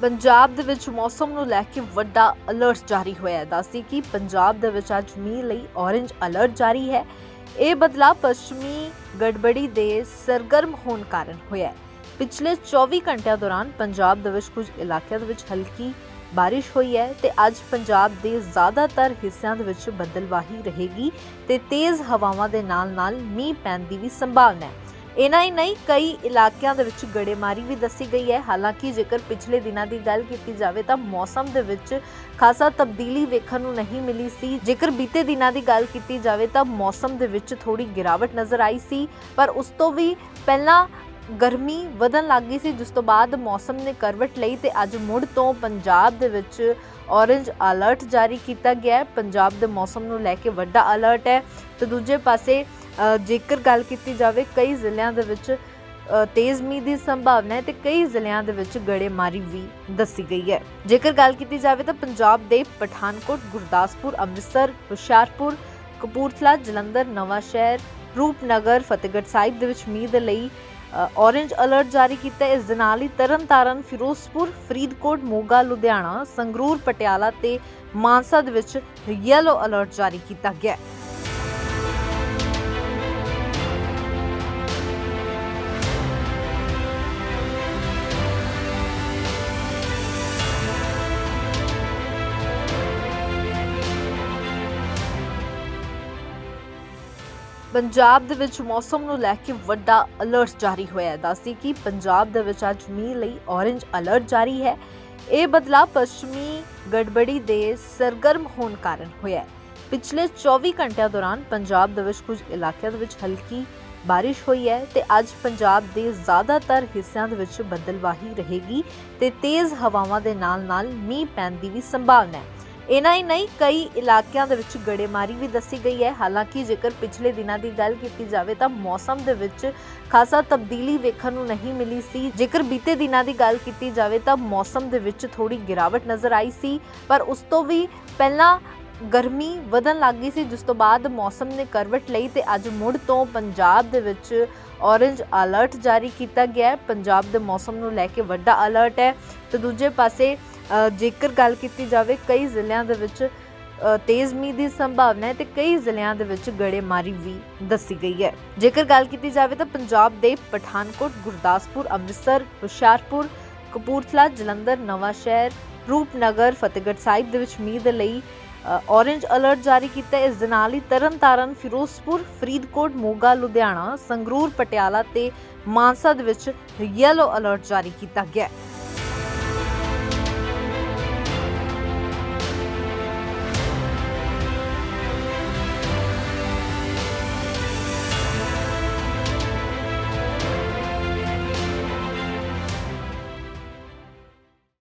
ਪੰਜਾਬ ਦੇ ਵਿੱਚ ਮੌਸਮ ਨੂੰ ਲੈ ਕੇ ਵੱਡਾ ਅਲਰਟ ਜਾਰੀ ਹੋਇਆ ਹੈ। ਦੱਸੀ ਕਿ ਪੰਜਾਬ ਦੇ ਵਿੱਚ ਅੱਜ ਮੀਂਹ ਲਈ ਔਰੇਂਜ ਅਲਰਟ ਜਾਰੀ ਹੈ। ਇਹ ਬਦਲਾਅ ਪੱਛਮੀ ਗੜਬੜੀ ਦੇ ਸਰਗਰਮ ਹੋਣ ਕਾਰਨ ਹੋਇਆ ਹੈ। ਪਿਛਲੇ 24 ਘੰਟਿਆਂ ਦੌਰਾਨ ਪੰਜਾਬ ਦੇ ਵਿੱਚ ਕੁਝ ਇਲਾਕਿਆਂ ਦੇ ਵਿੱਚ ਹਲਕੀ ਬਾਰਿਸ਼ ਹੋਈ ਹੈ ਤੇ ਅੱਜ ਪੰਜਾਬ ਦੇ ਜ਼ਿਆਦਾਤਰ ਹਿੱਸਿਆਂ ਦੇ ਵਿੱਚ ਬੱਦਲਵਾਹੀ ਰਹੇਗੀ ਤੇ ਤੇਜ਼ ਹਵਾਵਾਂ ਦੇ ਨਾਲ-ਨਾਲ ਮੀਂਹ ਪੈਣ ਦੀ ਵੀ ਸੰਭਾਵਨਾ ਹੈ। ਇਨਾ ਹੀ ਨਹੀਂ, ਕਈ ਇਲਾਕਿਆਂ ਦੇ ਵਿੱਚ ਗੜੇਮਾਰੀ ਵੀ ਦੱਸੀ ਗਈ ਹੈ। ਹਾਲਾਂਕਿ ਜੇਕਰ ਪਿਛਲੇ ਦਿਨਾਂ ਦੀ ਗੱਲ ਕੀਤੀ ਜਾਵੇ ਤਾਂ ਮੌਸਮ ਦੇ ਵਿੱਚ ਖਾਸਾ ਤਬਦੀਲੀ ਵੇਖਣ ਨੂੰ ਨਹੀਂ ਮਿਲੀ ਸੀ। ਜੇਕਰ ਬੀਤੇ ਦਿਨਾਂ ਦੀ ਗੱਲ ਕੀਤੀ ਜਾਵੇ ਤਾਂ ਮੌਸਮ ਦੇ ਵਿੱਚ ਥੋੜੀ ਗਿਰਾਵਟ ਨਜ਼ਰ ਆਈ ਸੀ, ਪਰ ਉਸ ਤੋਂ ਵੀ ਪਹਿਲਾਂ ਗਰਮੀ ਵਧਣ ਲੱਗ ਗਈ ਸੀ, ਜਿਸ ਤੋਂ ਬਾਅਦ ਮੌਸਮ ਨੇ ਕਰਵਟ ਲਈ ਤੇ ਅੱਜ ਮੁੜ ਤੋਂ ਪੰਜਾਬ ਦੇ ਵਿੱਚ ਔਰੇਂਜ ਅਲਰਟ ਜਾਰੀ ਕੀਤਾ ਗਿਆ ਹੈ। ਪੰਜਾਬ ਦੇ ਮੌਸਮ ਨੂੰ ਲੈ ਕੇ ਵੱਡਾ ਅਲਰਟ ਹੈ। ਤੇ ਦੂਜੇ ਪਾਸੇ ਜੇਕਰ ਗੱਲ ਕੀਤੀ ਜਾਵੇ, ਕਈ ਜ਼ਿਲ੍ਹਿਆਂ ਦੇ ਵਿੱਚ ਤੇਜ਼ ਮੀਂਹ ਦੀ ਸੰਭਾਵਨਾ ਹੈ ਤੇ ਕਈ ਜ਼ਿਲ੍ਹਿਆਂ ਦੇ ਵਿੱਚ ਗੜੇਮਾਰੀ ਵੀ ਦੱਸੀ ਗਈ ਹੈ। ਜੇਕਰ ਗੱਲ ਕੀਤੀ ਜਾਵੇ ਤਾਂ ਪੰਜਾਬ ਦੇ ਪਠਾਨਕੋਟ, ਗੁਰਦਾਸਪੁਰ, ਅੰਮ੍ਰਿਤਸਰ, ਹੁਸ਼ਿਆਰਪੁਰ, ਕਪੂਰਥਲਾ, ਜਲੰਧਰ ਨਵਾਂ ਸ਼ਹਿਰ ਰੂਪਨਗਰ, ਫਤਿਹਗੜ੍ਹ ਸਾਹਿਬ ਦੇ ਵਿੱਚ ਮੀਂਹ ਦੇ ਲਈ ਔਰੇਂਜ ਅਲਰਟ ਜਾਰੀ ਕੀਤਾ ਇਸ ਦੇ ਨਾਲ ਹੀ ਤਰਨਤਾਰਨ, ਫਿਰੋਜ਼ਪੁਰ, ਫਰੀਦਕੋਟ, ਮੋਗਾ, ਲੁਧਿਆਣਾ, ਸੰਗਰੂਰ, ਪਟਿਆਲਾ ਤੇ ਮਾਨਸਾ ਦੇ ਵਿੱਚ ਯੈਲੋ ਅਲਰਟ ਜਾਰੀ ਕੀਤਾ ਗਿਆ ਹੈ। ਪੰਜਾਬ ਦੇ ਵਿੱਚ ਮੌਸਮ ਨੂੰ ਲੈ ਕੇ ਵੱਡਾ ਅਲਰਟ ਜਾਰੀ ਹੋਇਆ ਹੈ। ਦੱਸੀ ਕਿ ਪੰਜਾਬ ਦੇ ਵਿੱਚ ਅੱਜ ਮੀਂਹ ਲਈ ਔਰੇਂਜ ਅਲਰਟ ਜਾਰੀ ਹੈ। ਇਹ ਬਦਲਾਅ ਪੱਛਮੀ ਗੜਬੜੀ ਦੇ ਸਰਗਰਮ ਹੋਣ ਕਾਰਨ ਹੋਇਆ ਹੈ। ਪਿਛਲੇ 24 ਘੰਟਿਆਂ ਦੌਰਾਨ ਪੰਜਾਬ ਦੇ ਵਿੱਚ ਕੁਝ ਇਲਾਕਿਆਂ ਦੇ ਵਿੱਚ ਹਲਕੀ ਬਾਰਿਸ਼ ਹੋਈ ਹੈ ਤੇ ਅੱਜ ਪੰਜਾਬ ਦੇ ਜ਼ਿਆਦਾਤਰ ਹਿੱਸਿਆਂ ਦੇ ਵਿੱਚ ਬੱਦਲਵਾਹੀ ਰਹੇਗੀ ਤੇ ਤੇਜ਼ ਹਵਾਵਾਂ ਦੇ ਨਾਲ-ਨਾਲ ਮੀਂਹ ਪੈਣ ਦੀ ਵੀ ਸੰਭਾਵਨਾ ਹੈ। ਇਨਾ ਹੀ ਨਹੀਂ, ਕਈ ਇਲਾਕਿਆਂ ਦੇ ਵਿੱਚ ਗੜੇਮਾਰੀ ਵੀ ਦੱਸੀ ਗਈ ਹੈ। ਹਾਲਾਂਕਿ ਜੇਕਰ ਪਿਛਲੇ ਦਿਨਾਂ ਦੀ ਗੱਲ ਕੀਤੀ ਜਾਵੇ ਤਾਂ ਮੌਸਮ ਦੇ ਵਿੱਚ ਖਾਸਾ ਤਬਦੀਲੀ ਵੇਖਣ ਨੂੰ ਨਹੀਂ ਮਿਲੀ ਸੀ। ਜੇਕਰ ਬੀਤੇ ਦਿਨਾਂ ਦੀ ਗੱਲ ਕੀਤੀ ਜਾਵੇ ਤਾਂ ਮੌਸਮ ਦੇ ਵਿੱਚ ਥੋੜੀ ਗਿਰਾਵਟ ਨਜ਼ਰ ਆਈ ਸੀ, ਪਰ ਉਸ ਤੋਂ ਵੀ ਪਹਿਲਾਂ ਗਰਮੀ ਵਧਣ ਲੱਗ ਗਈ ਸੀ, ਜਿਸ ਤੋਂ ਬਾਅਦ ਮੌਸਮ ਨੇ ਕਰਵਟ ਲਈ ਤੇ ਅੱਜ ਮੁੜ ਤੋਂ ਪੰਜਾਬ ਦੇ ਵਿੱਚ ਔਰੇਂਜ ਅਲਰਟ ਜਾਰੀ ਕੀਤਾ ਗਿਆ ਹੈ। ਪੰਜਾਬ ਦੇ ਮੌਸਮ ਨੂੰ ਲੈ ਕੇ ਵੱਡਾ ਅਲਰਟ ਹੈ। ਤੇ ਦੂਜੇ ਪਾਸੇ ਜੇਕਰ ਗੱਲ ਕੀਤੀ ਜਾਵੇ, ਕਈ ਜ਼ਿਲ੍ਹਿਆਂ ਦੇ ਵਿੱਚ ਤੇਜ਼ ਮੀਂਹ ਦੀ ਸੰਭਾਵਨਾ ਹੈ ਤੇ ਕਈ ਜ਼ਿਲ੍ਹਿਆਂ ਦੇ ਵਿੱਚ ਗੜੇਮਾਰੀ ਵੀ ਦੱਸੀ ਗਈ ਹੈ। ਜੇਕਰ ਗੱਲ ਕੀਤੀ ਜਾਵੇ ਤਾਂ ਪੰਜਾਬ ਦੇ ਪਠਾਨਕੋਟ, ਗੁਰਦਾਸਪੁਰ, ਅੰਮ੍ਰਿਤਸਰ, ਹੁਸ਼ਿਆਰਪੁਰ, ਕਪੂਰਥਲਾ, ਜਲੰਧਰ ਨਵਾਂ ਸ਼ਹਿਰ ਰੂਪਨਗਰ, ਫਤਿਹਗੜ੍ਹ ਸਾਹਿਬ ਦੇ ਵਿੱਚ ਮੀਂਹ ਦੇ ਲਈ ਔਰੇਂਜ ਅਲਰਟ ਜਾਰੀ ਕੀਤਾ ਇਸ ਦੇ ਨਾਲ ਹੀ ਤਰਨਤਾਰਨ, ਫਿਰੋਜ਼ਪੁਰ, ਫਰੀਦਕੋਟ, ਮੋਗਾ, ਲੁਧਿਆਣਾ, ਸੰਗਰੂਰ, ਪਟਿਆਲਾ ਤੇ ਮਾਨਸਾ ਦੇ ਵਿੱਚ ਯੈਲੋ ਅਲਰਟ ਜਾਰੀ ਕੀਤਾ ਗਿਆ ਹੈ।